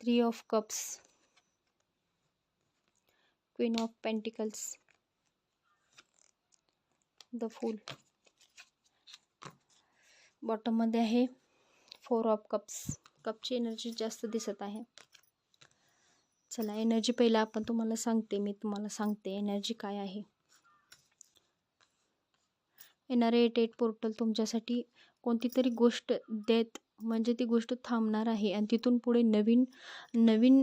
Three of cups queen of pentacles the fool बॉटममध्ये आहे four of cups कपची energy जास्त दिसत आहे. चला एनर्जी पहिला आपण तुम्हाला सांगते मी तुम्हाला सांगते एनर्जी काय आहे. येणारे एट एट पोर्टल तुमच्यासाठी कोणती तरी गोष्ट देत म्हणजे ती गोष्ट थांबणार आहे आणि तिथून पुढे नवीन नवीन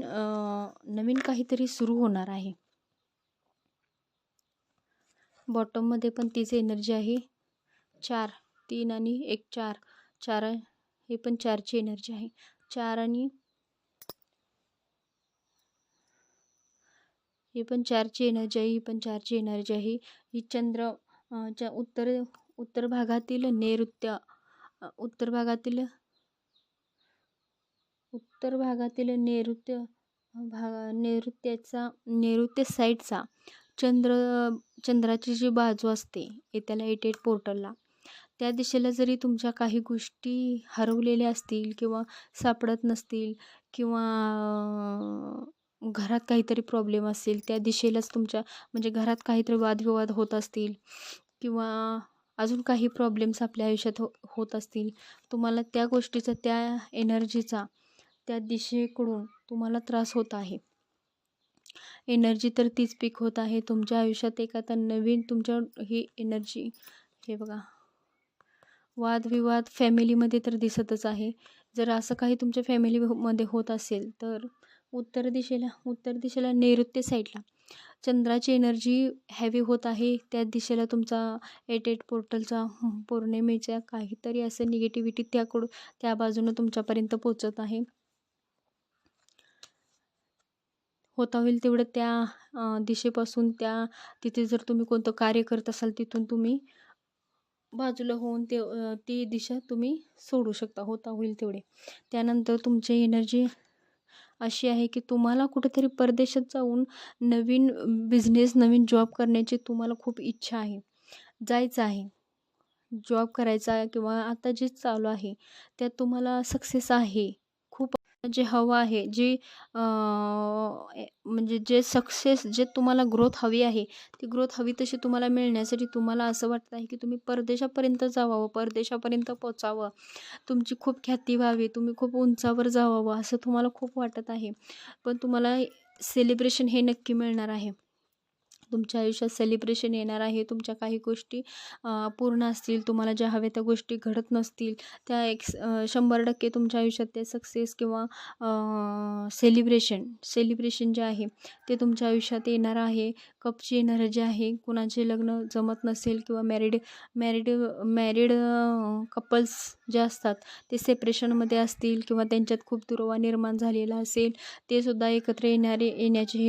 नवीन काहीतरी सुरू होणार आहे. बॉटममध्ये पण तिची एनर्जी आहे. चार तीन आणि एक चार. चार हे पण चारची एनर्जी आहे. चार आणि ही पण चारची एनर्जी आहे ही पण चारची एनर्जी आहे. ही चंद्र च्या उत्तर उत्तर भागातील नैऋत्य उत्तर भागातील उत्तर भागातील नैऋत्य भागा नैऋत्याचा नैऋत्य साईडचा चंद्र चंद्राची जी बाजू असते येत्याला एट एट पोर्टलला त्या दिशेला जरी तुमच्या काही गोष्टी हरवलेल्या असतील किंवा सापडत नसतील किंवा घरात काहीतरी प्रॉब्लेम असेल त्या दिशेलाच तुमच्या म्हणजे घरात काहीतरी वादविवाद होत असतील किंवा अजून काही प्रॉब्लेम्स आपल्या आयुष्यात हो होत असतील तुम्हाला त्या गोष्टीचा त्या एनर्जीचा त्या दिशेकडून तुम्हाला त्रास होत आहे. एनर्जी तर तीच पीक होत आहे. तुमच्या आयुष्यात एक आता नवीन तुमच्या ही एनर्जी हे बघा. वादविवाद फॅमिलीमध्ये तर दिसतच आहे. जर असं काही तुमच्या फॅमिलीमध्ये होत असेल तर उत्तर दिशेला उत्तर दिशेला नैऋत्य साईडला. चंद्राची एनर्जी हॅवी होत आहे. त्या दिशेला तुमचा एट एट पोर्टलचा पौर्णिमेच्या काहीतरी असं निगेटिव्हिटी त्याकडून त्या बाजूनं तुमच्यापर्यंत पोचत आहे. होता होईल तेवढं त्या दिशेपासून त्या तिथे जर तुम्ही कोणतं कार्य करत असाल तिथून तुम्ही बाजूला होऊन ते ती दिशा तुम्ही सोडू शकता होता होईल तेवढे. त्यानंतर तुमची एनर्जी अशी आहे की तुम्हाला कुठेतरी परदेशात जाऊन नवीन बिझनेस नवीन जॉब करण्याची तुम्हाला खूप इच्छा आहे. जायचं आहे. जॉब करायचा किंवा आता जे चालू आहे त्यात तुम्हाला सक्सेस आहे. जे हवं आहे जे म्हणजे जे सक्सेस जे तुम्हाला ग्रोथ हवी आहे ती ग्रोथ हवी तशी तुम्हाला मिळण्यासाठी तुम्हाला असं वाटतं आहे की तुम्ही परदेशापर्यंत जावावं परदेशापर्यंत पोचावं. तुमची खूप ख्याती व्हावी तुम्ही खूप उंचावर जावावं असं तुम्हाला खूप वाटत आहे. पण तुम्हाला सेलिब्रेशन हे नक्की मिळणार आहे. तुमच्या आयुष्यात सेलिब्रेशन येणार आहे तुमच्या काही गोष्टी पूर्ण असतील तुम्हाला ज्या हव्या त्या गोष्टी घडत नसतील त्या एक शंभर टक्के तुमच्या आयुष्यात ते सक्सेस किंवा सेलिब्रेशन सेलिब्रेशन जे आहे ते तुमच्या आयुष्यात येणार आहे. कपची येणारं जे आहे कुणाचे लग्न जमत नसेल किंवा मॅरिड मॅरिड मॅरिड कपल्स जे असतात ते सेपरेशनमध्ये असतील किंवा त्यांच्यात खूप दुरवा निर्माण झालेला असेल ते सुद्धा एकत्र येणारे येण्याचे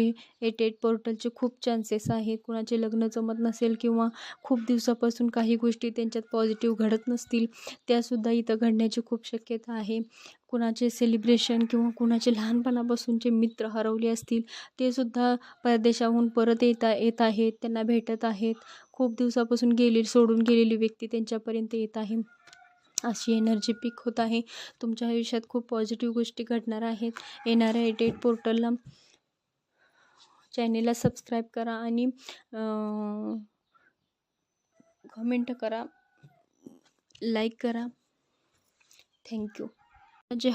हे एट पोर्टलचे खूप चान्सेस आहेत कुणाचे लग्न जमत नसेल किंवा खूप दिवसापासून काही गोष्टी त्यांच्यात पॉझिटिव्ह घडत नसतील त्यासुद्धा इथं घडण्याची खूप शक्यता आहे. कुणाचे सेलिब्रेशन किंवा कुणाचे लहानपणापासूनचे मित्र हरवले असतील ते सुद्धा परदेशाहून परत येता येत आहेत त्यांना भेटत आहेत. खूप दिवसापासून गेले सोडून गेलेली व्यक्ती त्यांच्यापर्यंत येत आहे. अशी एनर्जी पिक होत आहे. तुमच्या आयुष्यात खूप पॉझिटिव्ह गोष्टी घडणार आहेत. येणाऱ्या एट पोर्टलला चॅनेलला सबस्क्राईब करा आणि कमेंट करा लाईक करा. थँक्यू जे